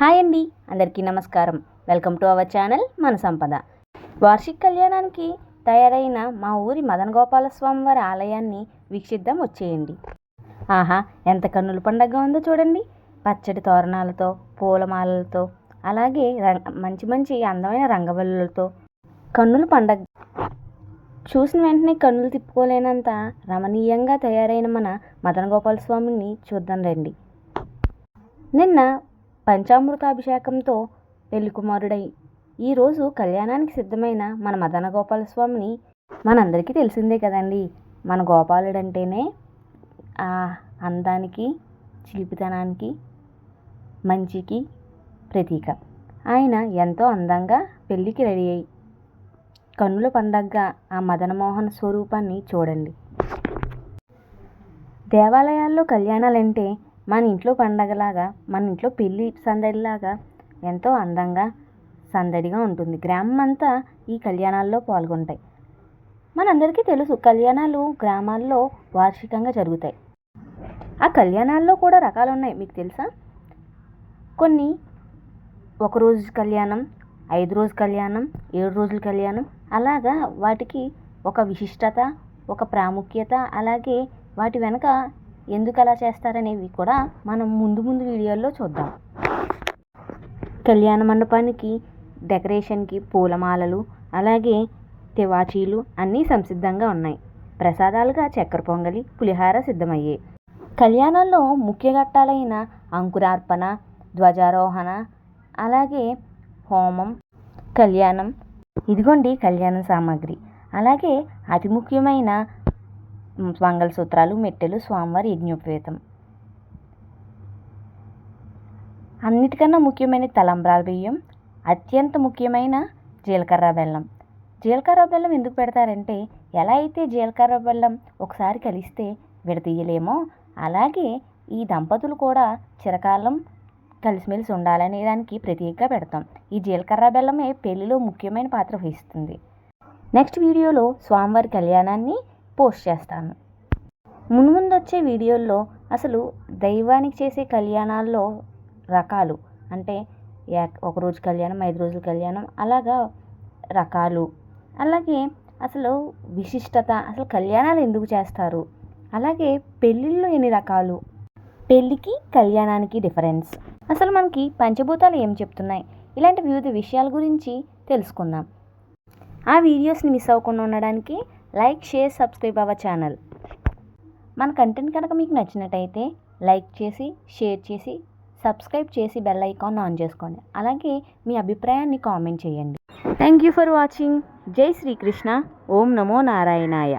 Hi అండి అందరికీ నమస్కారం. వెల్కమ్ టు అవర్ ఛానల్ మన సంపద. వార్షిక కళ్యాణానికి తయారైన మా ఊరి మదన గోపాలస్వామి వారి ఆలయాన్ని వీక్షిద్దాం వచ్చేయండి. ఆహా ఎంత కన్నుల పండగగా ఉందో చూడండి. పచ్చడి తోరణాలతో పూలమాలలతో అలాగే రం- మంచి మంచి అందమైన రంగవల్లులతో కన్నుల పండగ. చూసిన వెంటనే కన్నులు తిప్పుకోలేనంత రమణీయంగా తయారైన మన మదన గోపాల స్వామిని చూద్దాం రండి. నిన్న పంచామృతాభిషేకంతో పెళ్ళికుమారుడై ఈరోజు కళ్యాణానికి సిద్ధమైన మన మదన గోపాల స్వామిని మనందరికీ తెలిసిందే కదండి. మన గోపాలుడంటేనే ఆ అందానికి చిలిపితనానికి మంచికి ప్రతీక. ఆయన ఎంతో అందంగా పెళ్ళికి రెడీ అయ్యి కన్నుల పండగగా ఆ మదనమోహన్ స్వరూపాన్ని చూడండి. దేవాలయాల్లో కళ్యాణాలంటే మన ఇంట్లో పండగలాగా మన ఇంట్లో పెళ్ళి సందడిలాగా ఎంతో అందంగా సందడిగా ఉంటుంది. గ్రామం అంతా ఈ కళ్యాణాల్లో పాల్గొంటాయి. మనందరికీ తెలుసు కళ్యాణాలు గ్రామాల్లో వార్షికంగా జరుగుతాయి. ఆ కళ్యాణాల్లో కూడా రకాలు ఉన్నాయి మీకు తెలుసా? కొన్ని ఒక రోజు కళ్యాణం ఐదు రోజు కళ్యాణం ఏడు రోజుల కళ్యాణం అలాగా వాటికి ఒక విశిష్టత ఒక ప్రాముఖ్యత అలాగే వాటి వెనక ఎందుకు అలా చేస్తారనేవి కూడా మనం ముందు ముందు వీడియోల్లో చూద్దాం. కళ్యాణ మండపానికి డెకరేషన్కి పూలమాలలు అలాగే తివాచీలు అన్నీ సంసిద్ధంగా ఉన్నాయి. ప్రసాదాలుగా చక్కెర పొంగలి పులిహార సిద్ధమయ్యాయి కళ్యాణంలో ముఖ్య ఘట్టాలైన అంకురార్పణ ధ్వజారోహణ అలాగే హోమం కళ్యాణం ఇదిగోండి కళ్యాణ సామాగ్రి. అలాగే అతి ముఖ్యమైన మంగళసూత్రాలు మెట్టెలు స్వామివారి యజ్ఞోపవేతం. అన్నిటికన్నా ముఖ్యమైన తలంబ్రాల బియ్యం అత్యంత ముఖ్యమైన జీలకర్ర బెల్లం. జీలకర్ర బెల్లం ఎందుకు పెడతారంటే ఎలా అయితే జీలకర్ర బెల్లం ఒకసారి కలిస్తే విడదీయలేమో అలాగే ఈ దంపతులు కూడా చిరకాలం కలిసిమెలిసి ఉండాలనే దానికి ప్రతీకగా పెడతాం. ఈ జీలకర్ర బెల్లమే పెళ్ళిలో ముఖ్యమైన పాత్ర వహిస్తుంది. నెక్స్ట్ వీడియోలో స్వామివారి కళ్యాణాన్ని పోస్ట్ చేస్తాను. ముందు ముందు వచ్చే వీడియోల్లో అసలు దైవానికి చేసే కళ్యాణాల్లో రకాలు అంటే ఏక్- ఒక రోజు కళ్యాణం ఐదు రోజుల కళ్యాణం అలాగా రకాలు. అలాగే అసలు విశిష్టత అసలు కళ్యాణాలు ఎందుకు చేస్తారు? అలాగే పెళ్ళిళ్ళు ఎన్ని రకాలు? పెళ్ళికి కళ్యాణానికి డిఫరెన్స్. అసలు మనకి పంచభూతాలు ఏం చెప్తున్నాయి? ఇలాంటి వివిధ విషయాల గురించి తెలుసుకుందాం. ఆ వీడియోస్ని మిస్ అవ్వకుండా ఉండడానికి like share subscribe our channel. మన కంటెంట్ కనుక మీకు నచ్చినట్టయితే లైక్ చేసి షేర్ చేసి సబ్స్క్రైబ్ చేసి బెల్ ఐకాన్ ఆన్ చేసుకోండి. అలాగే మీ అభిప్రాయాన్ని కామెంట్ చేయండి. థ్యాంక్ యూ ఫర్ వాచింగ్ జై శ్రీకృష్ణ. ఓం నమో నారాయణాయ.